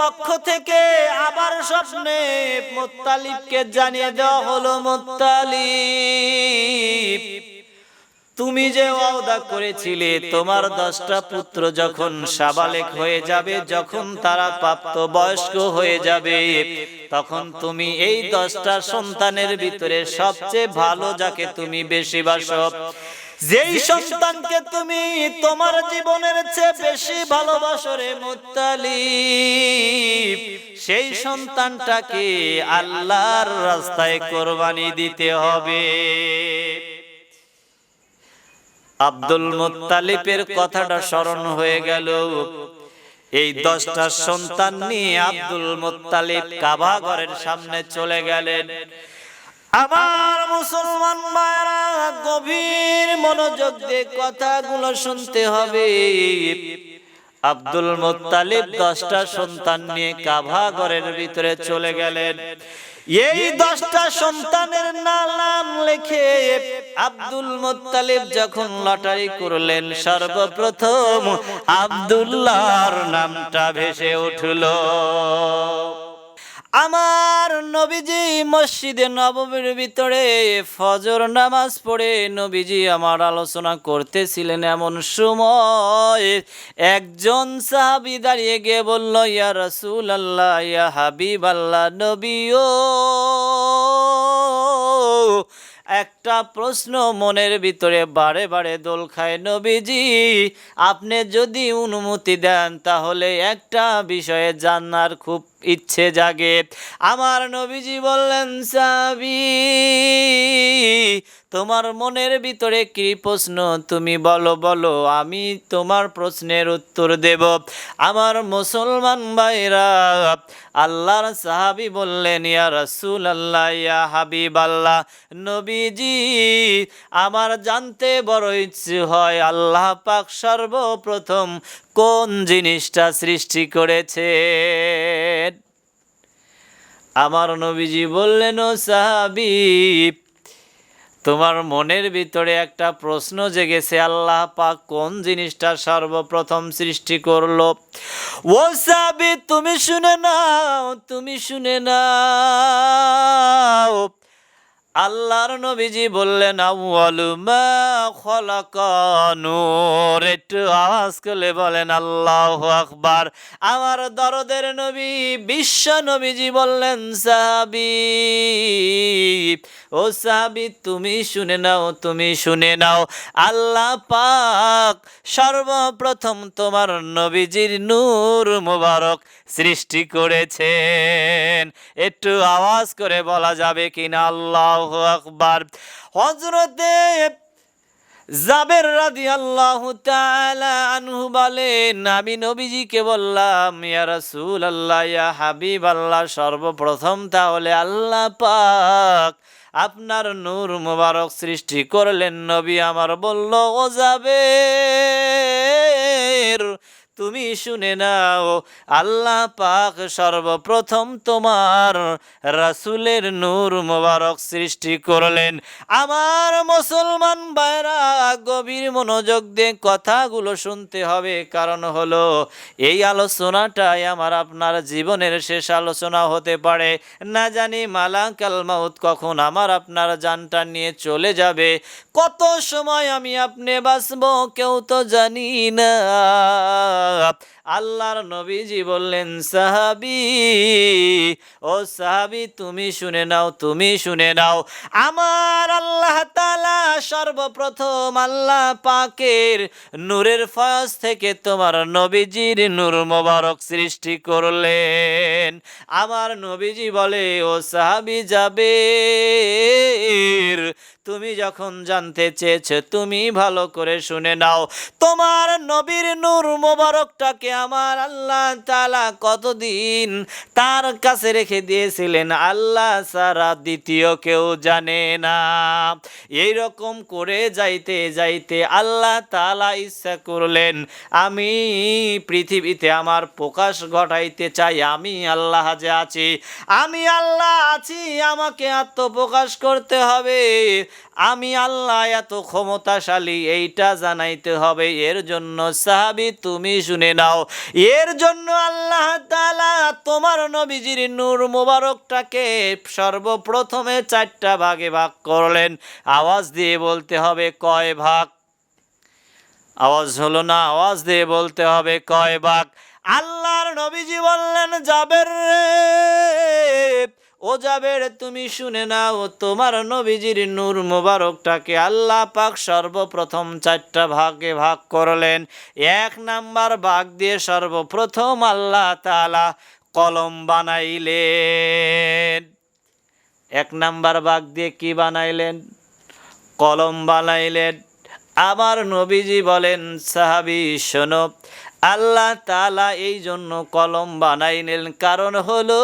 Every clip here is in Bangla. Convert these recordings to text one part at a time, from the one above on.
পক্ষ থেকে আবার স্বপ্নে মোত্তালিবকে জানিয়ে দেওয়া হলো মোত্তালিব তুমি যে ওয়াদা করেছিলে, তোমার দশটা পুত্র যখন সাবালেক হয়ে যাবে, যখন তারা প্রাপ্ত বয়স্ক হয়ে যাবে, তখন তুমি এই দশটা সন্তানের ভিতরে সবচেয়ে ভালো যাকে তুমি বেশি বাসো। যেই সন্তানকে তুমি তোমার জীবনের চেয়ে বেশি ভালোবাসো রে মুত্তালিব সেই সন্তানটাকে আল্লাহর রাস্তায় কোরবানি দিতে হবে। আব্দুল মুত্তালিবের কথাটা স্মরণ হয়ে গেল। এই দশটা সন্তান নিয়ে আব্দুল মুত্তালিব কাবা ঘরের সামনে চলে গেলেন। আমার মুসলমান মায়েরা গভীর মনোযোগ দিয়ে কথাগুলো শুনতে হবে। আব্দুল মুত্তালিব দশটা সন্তান নিয়ে কাভা ঘরের ভিতরে চলে গেলেন। এই দশটা সন্তানের নাম লিখে আব্দুল মুত্তালিব যখন লটারি করলেন, সর্বপ্রথম আব্দুল্লাহর নামটা ভেসে উঠল। আমার নবীজি মসজিদে নবমীর ভিতরে ফজর নামাজ পড়ে নবীজি আমার আলোচনা করতেছিলেন এমন সময় একজন সাহাবি দাঁড়িয়ে গিয়ে বলল, ইয়া রসুল আল্লাহ ইয়া হাবিব আল্লাহ নবীও একটা প্রশ্ন মনের ভিতরে বারে বারে দোল খায় নবীজি। আপনি যদি অনুমতি দেন, তাহলে একটা বিষয়ে জানার খুব ইচ্ছে জাগে। আমার নবীজি বললেন সাবি তোমার মনের ভিতরে কি প্রশ্ন? তুমি বলো বলো, আমি তোমার প্রশ্নের উত্তর দেব। আমার মুসলমান ভাইরা, আল্লাহর সাহাবি বললেন, ইয়া রাসূল আল্লাহ ইয়া হাবিব আল্লাহ নবীজি, আমার জানতে বড় ইচ্ছে হয় আল্লাহ পাক সর্বপ্রথম কোন জিনিসটা সৃষ্টি করেছে আমার নবীজি বললেন, ও সাহাবি তোমার মনের ভিতরে একটা প্রশ্ন জেগেছে, আল্লাহ পাক কোন জিনিসটা সর্বপ্রথম সৃষ্টি করল? ও সাবি তুমি শুনে নাও, তুমি শুনে নাও। আল্লাহর নবীজি বললেন একটু আওয়াজ করলে বলেন, আল্লাহ আকবার। আমার দরদের নবী, বিশ্ব নবীজি বললেন, সাহাবি, ও সাহাবি, তুমি শুনে নাও, তুমি শুনে নাও। আল্লাহ পাক সর্বপ্রথম তোমার নবীজির নূর মুবারক সৃষ্টি করেছেন। একটু আওয়াজ করে বলা যাবে কিনা, আল্লাহ আকবার। হজরতে জাবের রাদি আল্লাহ আনহু নবীজিকে বললাম, ইয়া আল্লাহ ইয়া হাবিব আল্লাহ সর্বপ্রথম তাহলে আল্লাহ পাক আপনার নূর মুবারক সৃষ্টি করলেন। নবী আমার বলল, ও জাবের তুমি শুনে নাও, আল্লাহ পাক সর্বপ্রথম তোমার রাসুলের নূর মোবারক সৃষ্টি করলেন। আমার মুসলমান ভাইরা, গভীর মনোযোগ দিয়ে কথাগুলো শুনতে হবে। কারণ হলো, এই আলোচনাটাই আমার আপনার জীবনের শেষ আলোচনা হতে পারে। না জানি মালাকাল মাউত কখন আমার আপনার জানটা নিয়ে চলে যাবে। কত সময় আমি আপনি বাঁচবো কেউ তো জানি না। আল্লাহর নবীজি বললেন, সাহাবি, ও সাহাবি, তুমি শুনে নাও, তুমি শুনে নাও। আমার আল্লাহ তালা সর্বপ্রথম আল্লাহ পাকের নূরের ফয়স থেকে তোমার নবীজির নূর মোবারক সৃষ্টি করলেন। আমার নবীজি বলে, ও সাহাবি যাবে তুমি যখন জানতে চেয়েছো, তুমি ভালো করে শুনে নাও। তোমার নবীর নূর মোবারকটাকে আমার আল্লাহ তালা কতদিন তার কাছে রেখে দিয়েছিলেন? আল্লাহ সারা দ্বিতীয় কেউ জানে না। এই রকম করে যাইতে যাইতে আল্লাহ তালা ইচ্ছা করলেন, আমি পৃথিবীতে আমার প্রকাশ ঘটাইতে চাই, আমি আল্লাহ যে আছি, আমি আল্লাহ আছি, আমাকে আত্মপ্রকাশ করতে হবে। আমি আল্লাহ এত ক্ষমতাশালী, এইটা জানাইতে হবে। এর জন্য সাহাবি, তুমি শুনে নাও। এর জন্য আল্লাহ তোমার নবীজির নূর মোবারকটাকে সর্বপ্রথমে চারটা ভাগে ভাগ করলেন। আওয়াজ দিয়ে বলতে হবে কয় ভাগ? আওয়াজ হলো না, আওয়াজ দিয়ে বলতে হবে কয় ভাগ? আল্লাহর নবীজি বললেন যাবের রে ও যাবের তুমি শুনে নাও, তোমার নবীজির নূর মোবারকটাকে আল্লাহ পাক সর্বপ্রথম চারটা ভাগে ভাগ করলেন। এক নাম্বার ভাগ দিয়ে সর্বপ্রথম আল্লাহ তালা কলম বানাইলেন। এক নাম্বার ভাগ দিয়ে কি বানাইলেন? কলম বানাইলেন। আমার নবীজি বলেন, সাহাবি, শোনো আল্লাহ তালা এই জন্য কলম বানাইলেন কারণ হলো,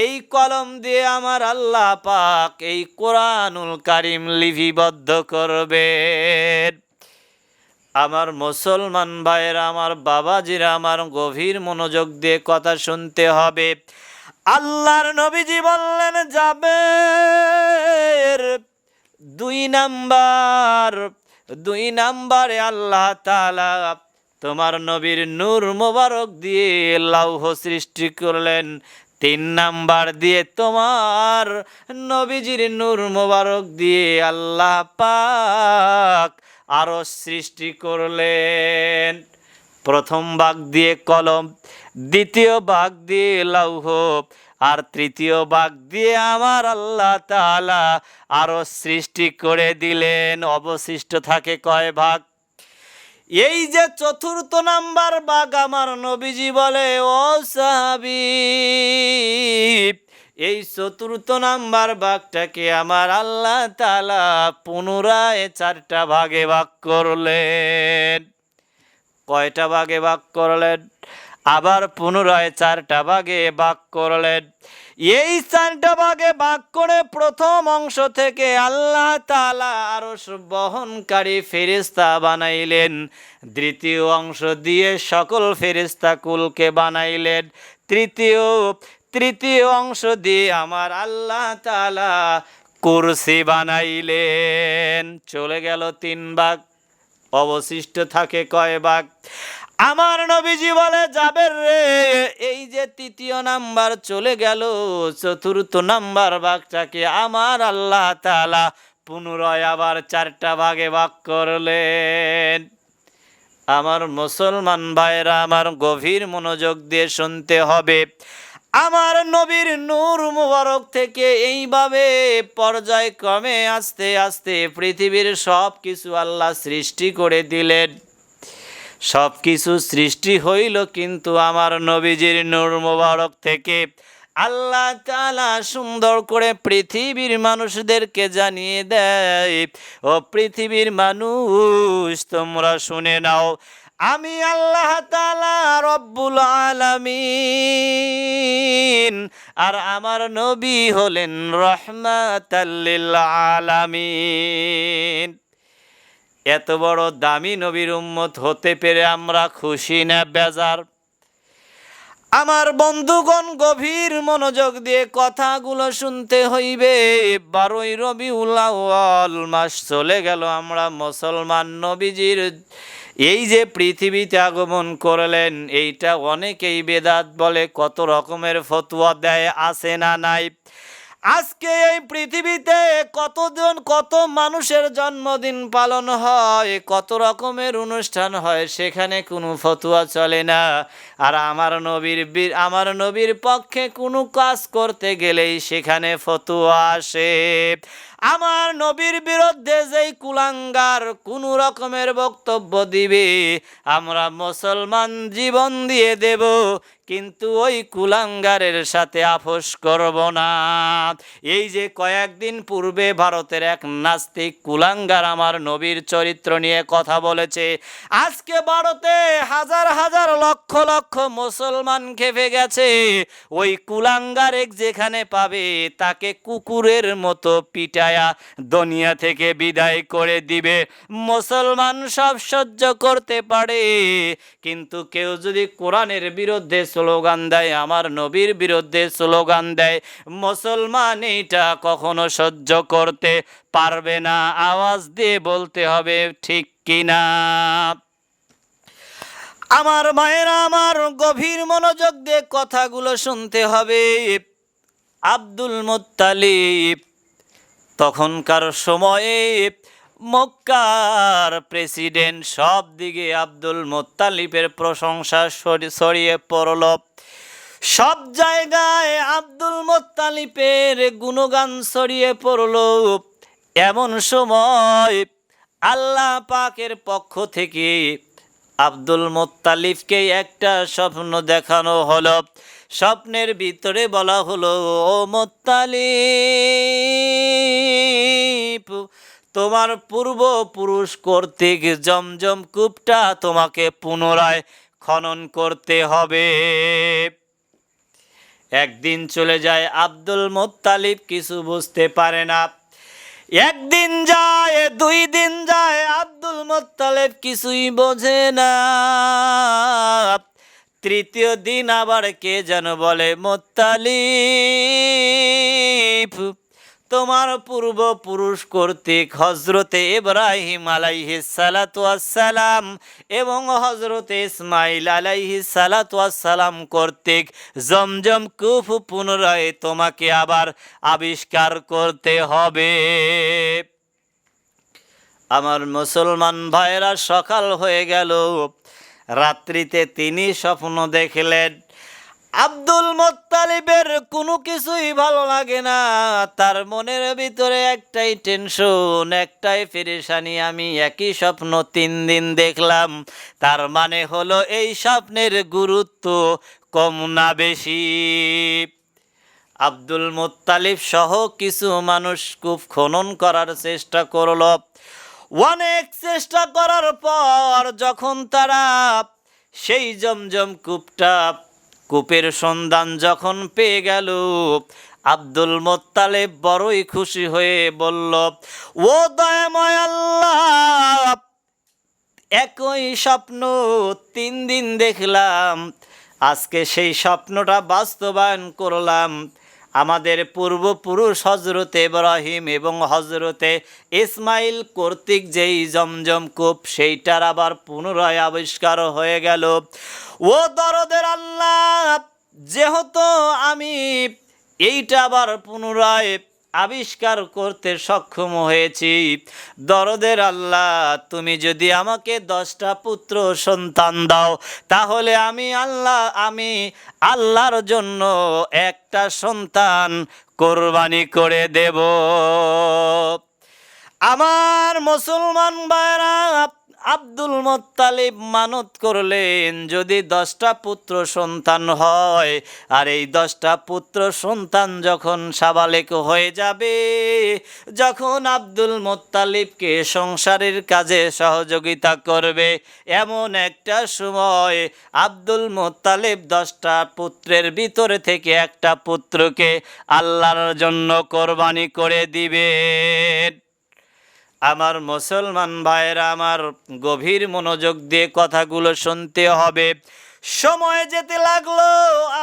এই কলম দিয়ে আমার আল্লাহ পাক এই কোরআনুল কারিম লিপিবদ্ধ করবে আমার মুসলমান ভাইয়ের, আমার বাবাজিরা, আমার গভীর মনোযোগ দিয়ে কথা শুনতে হবে। আল্লাহর নবীজি বললেন যাবে দুই নাম্বার, দুই নাম্বারে আল্লাহ তাআলা তোমার নবীর নূর মোবারক দিয়ে লৌহ সৃষ্টি করলেন। তিন নাম্বার দিয়ে তোমার নবীজির নূর মোবারক দিয়ে আল্লাহ পাক আরও সৃষ্টি করলেন। প্রথম ভাগ দিয়ে কলম, দ্বিতীয় ভাগ দিয়ে লৌহ আর তৃতীয় ভাগ দিয়ে আমার আল্লাহ তালা আরও সৃষ্টি করে দিলেন। অবশিষ্ট থাকে কয় ভাগ? এই যে চতুর্থ নাম্বার বাঘ আমার নবীজি বলে, ও সাহাবি, এই চতুর্থ নাম্বার বাঘটাকে আমার আল্লাহ তালা পুনরায় চারটা ভাগে ভাগ করলেন। কয়টা ভাগে ভাগ করলেন? আবার পুনরায় চারটা ভাগে ভাগ করলেন। এই চারটা ভাগে ভাগ করে প্রথম অংশ থেকে আল্লাহ তালা আরশ বহনকারী ফেরেশতা বানাইলেন। দ্বিতীয় অংশ দিয়ে সকল ফেরেশতা কুলকে বানাইলেন। তৃতীয় তৃতীয় অংশ দিয়ে আমার আল্লাহ তালা কুরসি বানাইলেন। চলে গেল তিন ভাগ, অবশিষ্ট থাকে কয় ভাগ। আমার নবীজি বলে যাবে রে? এই যে তৃতীয় নাম্বার চলে গেল, চতুর্থ নাম্বার ভাগটাকে আমার আল্লাহ তাআলা পুনরায় আবার চারটা ভাগে ভাগ করলেন। আমার মুসলমান ভাইরা আমার গভীর মনোযোগ দিয়ে শুনতে হবে। আমার নবীর নূর মুবারক থেকে এইভাবে পর্যায় পর্যায়ক্রমে আস্তে আস্তে পৃথিবীর সব কিছু আল্লাহ সৃষ্টি করে দিলেন। সব কিছু সৃষ্টি হইল কিন্তু আমার নবীজির নূর মুবারক থেকে। আল্লাহ তাআলা সুন্দর করে পৃথিবীর মানুষদেরকে জানিয়ে দেয়, ও পৃথিবীর মানুষ, তোমরা শুনে নাও, আমি আল্লাহ তাআলা রব্বুল আলামিন, আর আমার নবী হলেন রহমাতাল্লিল আলামিন। এত বড় দামি নবীর উম্মত হতে পেরে আমরা খুশি না, বেজার। আমার বন্ধুগণ গভীর মনোযোগ দিয়ে কথাগুলো শুনতে হইবে। বারোই রবি উলাওয়াল মাস চলে গেল আমরা মুসলমান নবীজির। এই যে পৃথিবীতে আগমন করলেন, এইটা অনেকেই বেদাত বলে কত রকমের ফতুয়া দেয়, আছে না নাই? আজকে এই পৃথিবীতে কতজন, কত মানুষের জন্মদিন পালন হয়, কত রকমের অনুষ্ঠান হয়, সেখানে কোনো ফতুয়া চলে না। আর আমার নবীর আমার নবীর পক্ষে কোনো কাজ করতে গেলেই সেখানে ফতুয়া আসে। আমার নবীর বিরুদ্ধে যেই কুলাঙ্গার কোনো রকমের বক্তব্য দিবে, আমরা মুসলমান জীবন দিয়ে দেব, কিন্তু ওই কুলাঙ্গারের সাথে আপোষ করব না। এই যে কয়েকদিন পূর্বে ভারতের এক নাস্তিক কুলাঙ্গার আমার নবীর চরিত্র নিয়ে কথা বলেছে, আজকে ভারতে হাজার হাজার লক্ষ লক্ষ মুসলমান খেপে গেছে। ওই কুলাঙ্গারেক যেখানে পাবে, তাকে কুকুরের মতো পিটায়া দুনিয়া থেকে বিদায় করে দিবে। মুসলমান সব সহ্য করতে পারে, কিন্তু কেউ যদি কোরআনের বিরুদ্ধে স্লোগান দেয়, আমার নবীর বিরুদ্ধে স্লোগান দেয়, মুসলমান এইটা কখনো সহ্য করতে পারবে না। আওয়াজ দিয়ে বলতে হবে, ঠিক কিনা আমার মায়েরা আমার গভীর মনোযোগ দিয়ে কথাগুলো শুনতে হবে। আব্দুল মোত্তালিব তখনকার সময়ে মক্কার প্রেসিডেন্ট সব দিকে আব্দুল মোত্তালিবের প্রশংসা ছড়ি- ছড়িয়ে পড়ল। সব জায়গায় আব্দুল মোত্তালিবের গুণগান ছড়িয়ে পড়ল। এমন সময় আল্লাহ পাকের পক্ষ থেকে আব্দুল মোত্তালিফকে একটা স্বপ্ন দেখানো হলো। স্বপ্নের ভিতরে বলা হলো, ও মোত্তালিফ তোমার পূর্বপুরুষ কর্তৃক জমজম কূপটা তোমাকে পুনরায় খনন করতে হবে। একদিন চলে যায় আব্দুল মোত্তালিব, কিছু বুঝতে পারে না। একদিন যায়, দুই দিন যায়, আব্দুল মোত্তালেব কিছুই বোঝে না। তৃতীয় দিন আবার কে যেন বলে, মোত্তালিব। তোমার পূর্বপুরুষ কর্তৃক হজরতে ইব্রাহিম আলাইহি সালাম এবং হজরতে ইসমাইল আলাইহি সালাম কর্তৃক জমজম কুফ পুনরায় তোমাকে আবার আবিষ্কার করতে হবে। আমার মুসলমান ভাইরা সকাল হয়ে গেল। রাত্রিতে তিনি স্বপ্ন দেখলেন। আব্দুল মোত্তালিবের কোনো কিছুই ভালো লাগে না। তার মনের ভিতরে একটাই টেনশন একটাই ফেরেশানি আমি একই স্বপ্ন তিন দিন দেখলাম। তার মানে হলো এই স্বপ্নের গুরুত্ব কম না বেশি। আব্দুল মোত্তালিব সহ কিছু মানুষ কূপ খনন করার চেষ্টা করল। অনেক চেষ্টা করার পর যখন তারা সেই জমজম কূপটা কূপের সন্ধান যখন পেয়ে গেল, আব্দুল মোত্তালে বড়ই খুশি হয়ে বলল, ও দয়াময় আল্লাহ, একই স্বপ্ন তিন দিন দেখলাম, আজকে সেই স্বপ্নটা বাস্তবায়ন করলাম আমাদের পূর্বপুরুষ হজরতে ইব্রাহিম এবং হজরতে ইসমাইল কর্তৃক যেই জমজম কূপ, সেইটার আবার পুনরায় আবিষ্কার হয়ে গেল। ও দরদের আল্লাহ, যেহেতু আমি এইটা আবার পুনরায় আবিষ্কার করতে সক্ষম হয়েছি। দরদের আল্লাহ, তুমি যদি আমাকে দশটা পুত্র সন্তান দাও, তাহলে আমি আল্লাহ, আমি আল্লাহর জন্য একটা সন্তান কোরবানি করে দেব। আমার মুসলমান ভাইরা আব্দুল মোত্তালিব মানত করলেন, যদি দশটা পুত্র সন্তান হয়, আর এই দশটা পুত্র সন্তান যখন সাবালেক হয়ে যাবে, যখন আব্দুল মোত্তালিবকে সংসারের কাজে সহযোগিতা করবে, এমন একটা সময় আব্দুল মোত্তালিব দশটা পুত্রের ভিতরে থেকে একটা পুত্রকে আল্লাহর জন্য কোরবানি করে দিবেন। আমার মুসলমান ভাইয়েরা, আমার গভীর মনোযোগ দিয়ে কথাগুলো শুনতে হবে। সময় যেতে লাগল,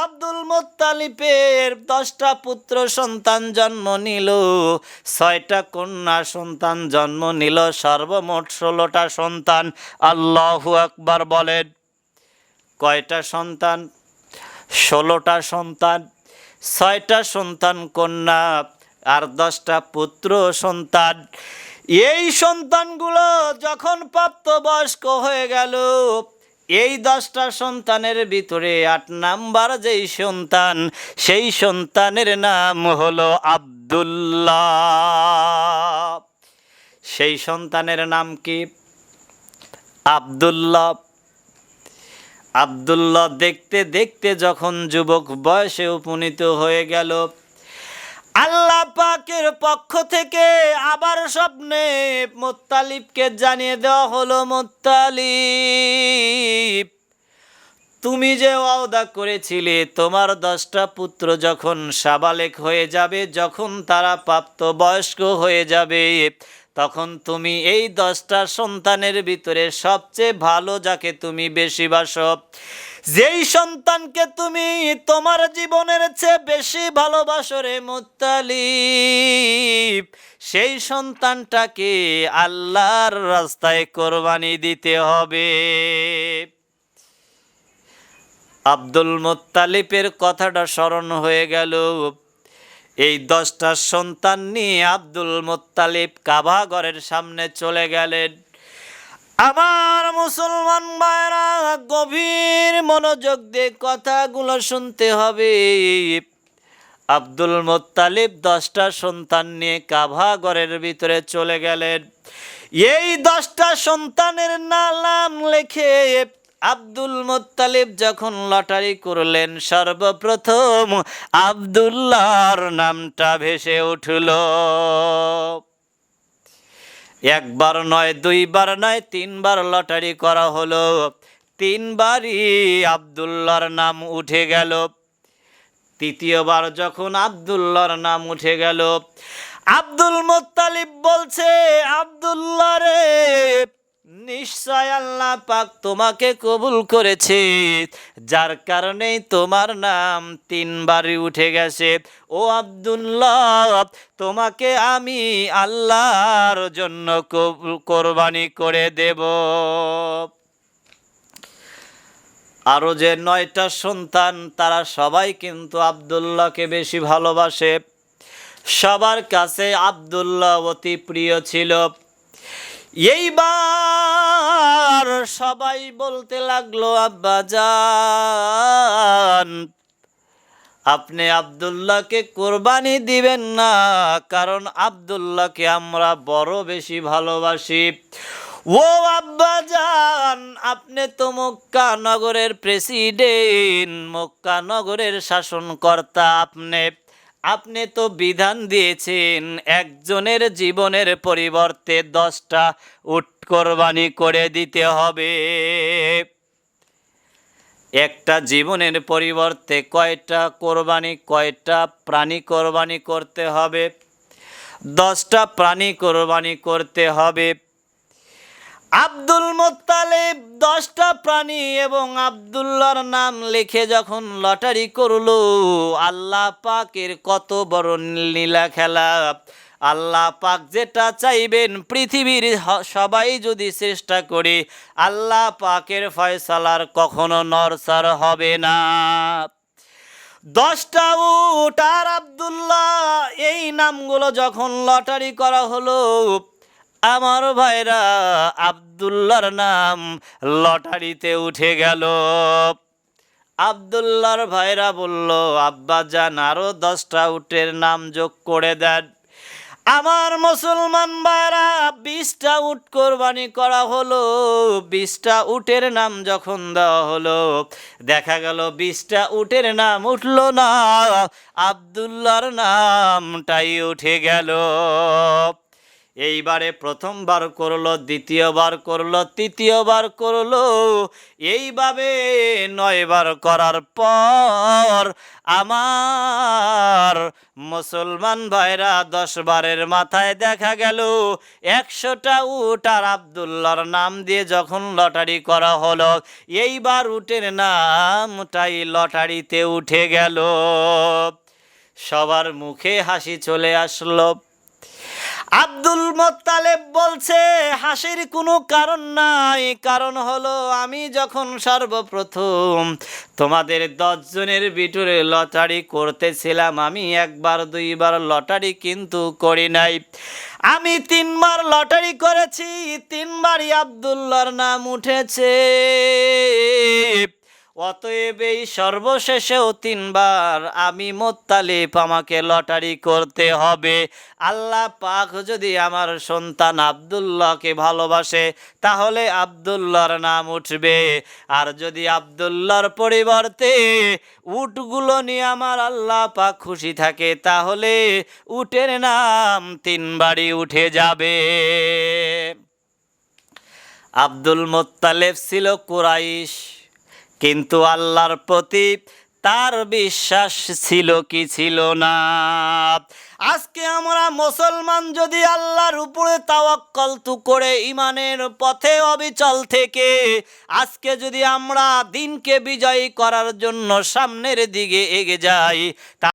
আব্দুল মোত্তালিবের দশটা পুত্র সন্তান জন্ম নিল, ছয়টা কন্যা সন্তান জন্ম নিল, সর্বমোট ষোলোটা সন্তান। আল্লাহ আকবার বলেন, কয়টা সন্তান? ষোলোটা সন্তান, ছয়টা সন্তান কন্যা আর দশটা পুত্র সন্তান। এই সন্তানগুলো যখন প্রাপ্তবয়স্ক হয়ে গেল, এই দশটা সন্তানের ভিতরে আট নাম্বার যেই সন্তান, সেই সন্তানের নাম হলো আব্দুল্লাহ। সেই সন্তানের নাম কি? আব্দুল্লাহ। আবদুল্লাহ দেখতে দেখতে যখন যুবক বয়সে উপনীত হয়ে গেল আল্লাহ পাকের পক্ষ থেকে আবার স্বপ্নে মোত্তালিবকে জানিয়ে দেওয়া হলো, মোত্তালিব, তুমি যে ওয়াদা করেছিলে, তোমার দশটা পুত্র যখন সাবালেক হয়ে যাবে, যখন তারা প্রাপ্ত বয়স্ক হয়ে যাবে তখন তুমি এই দশটা সন্তানের ভিতরে সবচেয়ে ভালো যাকে তুমি বেশি বাসো। যেই সন্তানকে তুমি তোমার জীবনের চেয়ে বেশি ভালোবাসো রে মুত্তালিব সেই সন্তানটাকে আল্লাহর রাস্তায় কোরবানি দিতে হবে। আব্দুল মোত্তালিবের কথাটা স্মরণ হয়ে গেল। এই দশটা সন্তান নিয়ে আব্দুল মোত্তালিব কাবা ঘরের সামনে চলে গেলেন। আমার মুসলমান ভাইরা, গভীর মনোযোগ দিয়ে কথাগুলো শুনতে হবে। আব্দুল মোত্তালিব দশটা সন্তান নিয়ে কাভা ঘরের ভিতরে চলে গেলেন। এই দশটা সন্তানের নাম লেখে আব্দুল মোত্তালিব যখন লটারি করলেন, সর্বপ্রথম আব্দুল্লাহর নামটা ভেসে উঠল। একবার নয়, দুইবার নয়, তিনবার লটারি করা হলো। তিনবারই আব্দুল্লাহর নাম উঠে গেল। তৃতীয়বার যখন আব্দুল্লাহর নাম উঠে গেল, আব্দুল মোত্তালিব বলছে, আব্দুল্লাহ রে নিশ্চয় আল্লাহ পাক তোমাকে কবুল করেছে। যার কারণেই তোমার নাম তিনবারই উঠে গেছে। ও আব্দুল্লাহ, তোমাকে আমি আল্লাহর জন্য কোরবানি করে দেব। আরও যে নয়টা সন্তান, তারা সবাই কিন্তু আবদুল্লাহকে বেশি ভালোবাসে। সবার কাছে আবদুল্লাহ অতি প্রিয় ছিল। এইবার সবাই বলতে লাগল, আব্বা যান আপনি আবদুল্লাহকে কোরবানি দিবেন না, কারণ আবদুল্লাহকে আমরা বড় বেশি ভালোবাসি। ও আব্বা যান আপনি তো মক্কা নগরের প্রেসিডেন্ট মক্কা নগরের শাসনকর্তা আপনি। আপনি তো বিধান দিয়েছেন, একজনের জীবনের পরিবর্তে দশটা উট কোরবানি করে দিতে হবে। একটা জীবনের পরিবর্তে কয়টা কোরবানি, কয়টা প্রাণী কোরবানি করতে হবে? দশটা প্রাণী কোরবানি করতে হবে। আব্দুল মোত্তালেব দশটা প্রাণী এবং আবদুল্লাহর নাম লিখে যখন লটারি করল, আল্লাহ পাকের কত বড় লীলা খেলা। আল্লাহ পাক যেটা চাইবেন পৃথিবীর সবাই যদি চেষ্টা করে, আল্লাহ পাকের ফয়সালার কখনো নরসার হবে না। দশটা উট আর আবদুল্লাহ, এই নামগুলো যখন লটারি করা হলো আমার ভাইরা আবদুল্লাহর নাম লটারিতে উঠে গেল। আবদুল্লাহর ভাইরা বলল, আব্বা যান আরও দশটা উটের নাম যোগ করে দেন। আমার মুসলমান ভাইরা, বিশটা উট কোরবানি করা হলো। বিশটা উটের নাম যখন দেওয়া হলো, দেখা গেল বিশটা উটের নাম উঠল না। আবদুল্লাহর নামটাই উঠে গেল। এইবারে প্রথমবার করল, দ্বিতীয়বার করল, তৃতীয়বার করল। এইভাবে নয়বার করার পর আমার মুসলমান ভাইরা দশ বারের মাথায় দেখা গেল, একশোটা উট আর আবদুল্লার নাম দিয়ে যখন লটারি করা হলো, এইবার উটের নামটাই লটারিতে উঠে গেল। সবার মুখে হাসি চলে আসলো। আব্দুল মোত্তালেব বলছে, হাসির কোনো কারণ নাই, কারণ হলো আমি যখন সর্বপ্রথম তোমাদের দশজনের ভিতরে লটারি করতেছিলাম, আমি একবার, দুইবার লটারি কিন্তু করি নাই। আমি তিনবার লটারি করেছি, তিনবারই আবদুল্লার নাম উঠেছে। অতএব এই সর্বশেষেও তিনবার আমি মোত্তালিফ আমাকে লটারি করতে হবে। আল্লাহ পাক যদি আমার সন্তান আবদুল্লাহকে ভালোবাসে, তাহলে আবদুল্লাহর নাম উঠবে। আর যদি আবদুল্লাহর পরিবর্তে উটগুলো নিয়ে আমার আল্লাহ পাক খুশি থাকে, তাহলে উটের নাম তিনবারই উঠে যাবে। আব্দুল মোত্তালেব ছিল কুরাইশ। কিন্তু আল্লাহর প্রতি তার বিশ্বাস ছিল কি ছিল না। আজকে আমরা মুসলমান যদি আল্লাহর উপরে তাওয়াক্কলতু করে ইমানের পথে অবিচল থেকে, আজকে যদি আমরা দিনকে বিজয়ী করার জন্য সামনের দিকে এগে যাই তা